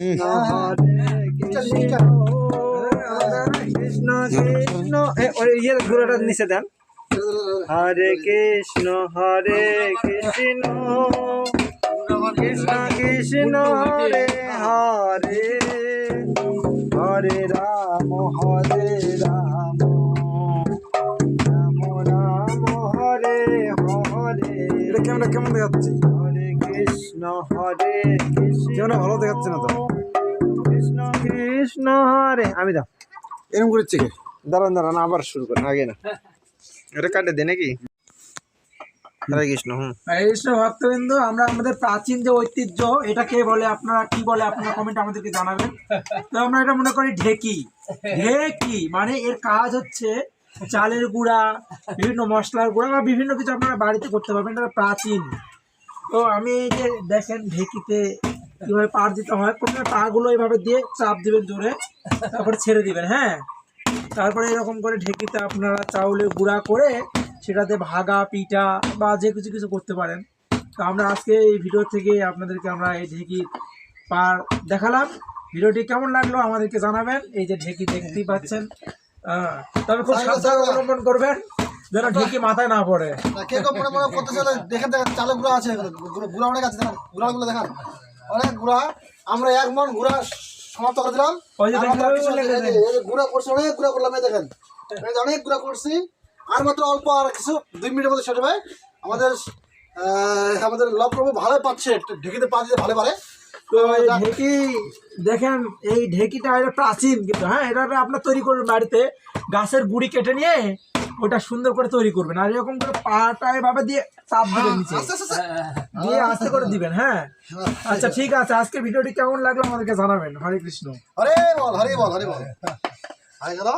হরে কৃষ্ণ। কৃষ্ণ কৃষ্ণ গুঁড়োটা নিচে দেন। হরে কৃষ্ণ হরে কৃষ্ণ। কৃষ্ণ কৃষ্ণ হরে হরে। হরে রাম হরে রাম। রাম রাম হরে হরে। এটা ক্যামেরা কেমন দেখাচ্ছে? কৃষ্ণ হরে কৃষ্ণ। ভালো দেখাচ্ছে না তো। কৃষ্ণ কৃষ্ণ হরে। আমি দাও। এরকম করেছে কে দাঁড়ান দাঁড়ান আবার শুরু করেন আগে না। এটা কাটে দে নাকি? হরে কৃষ্ণ হুম। কৃষ্ণ ভক্তবিন্দু আমরা আমাদের প্রাচীন যে ঐতিহ্য এটাকে বলে আপনারা কি বলে আপনারা কমেন্ট আমাদেরকে জানাবেন। তো আমরা এটা মনে করি ঢেকি। ঢেকি মানে এর কাজ হচ্ছে চালের গুঁড়া বিভিন্ন মশলার গুঁড়া বা বিভিন্ন কিছু আপনারা বাড়িতে করতে পারবেন এটা প্রাচীন। তো আমি এই যে দেখেন ঢেকিতে কীভাবে পার দিতে হয় প্রথমে পাগুলো এইভাবে দিয়ে চাপ দিবেন জোরে তারপরে ছেড়ে দিবেন হ্যাঁ? তারপরে এরকম করে ঢেকিতে আপনারা চাউলে গুঁড়া করে সেটাতে ভাগা পিঠা বা যে কিছু কিছু করতে পারেন। তো আমরা আজকে এই ভিডিও থেকে আপনাদেরকে আমরা এই ঢেকি পার দেখালাম। ভিডিওটি কেমন লাগল আমাদেরকে জানাবেন। এই যে ঢেকি দেখতেই পাচ্ছেন। তবে খুব সাবধান অবলম্বন করবেন। যেন ঢেকি মাথায় না পড়ে। কে কম মনে মনে করতে চলে দেখেন দেখেন চালে গুঁড়া আছে গুঁড়ো- অনেক আছে দেখেন গুঁড়াগুলো দেখেন। অনেক গুঁড়া আমরা এক মন গুঁড়া সমাপ্ত করে দিলাম। গুঁড়া করছি অনেক গুঁড়া করলাম দেখেন। অনেক গুঁড়া করছি। আর মাত্র অল্প আর কিছু দুই মিনিটের মধ্যে শেষ হবে। আমাদের আমাদের লব প্রভু ভালো পাচ্ছে ঢেকিতে পা দিতে ভালো পারে। তো ঢেকি দেখেন এই ঢেকিটা এটা প্রাচীন কিন্তু হ্যাঁ এটা আপনার তৈরি করবেন বাড়িতে। গাছের গুড়ি কেটে নিয়ে ওটা সুন্দর করে তৈরি করবেন। আর এরকম করে পাটা এভাবে দিয়ে চাপ দিবেন নিচে। আস্তে আস্তে। দিয়ে আস্তে করে দিবেন হ্যাঁ। আচ্ছা ঠিক আছে। আজকে ভিডিওটি কেমন লাগল আমাদেরকে জানাবেন। হরে কৃষ্ণ। হরে বল হরে বল হরে বল। হয়ে গেল।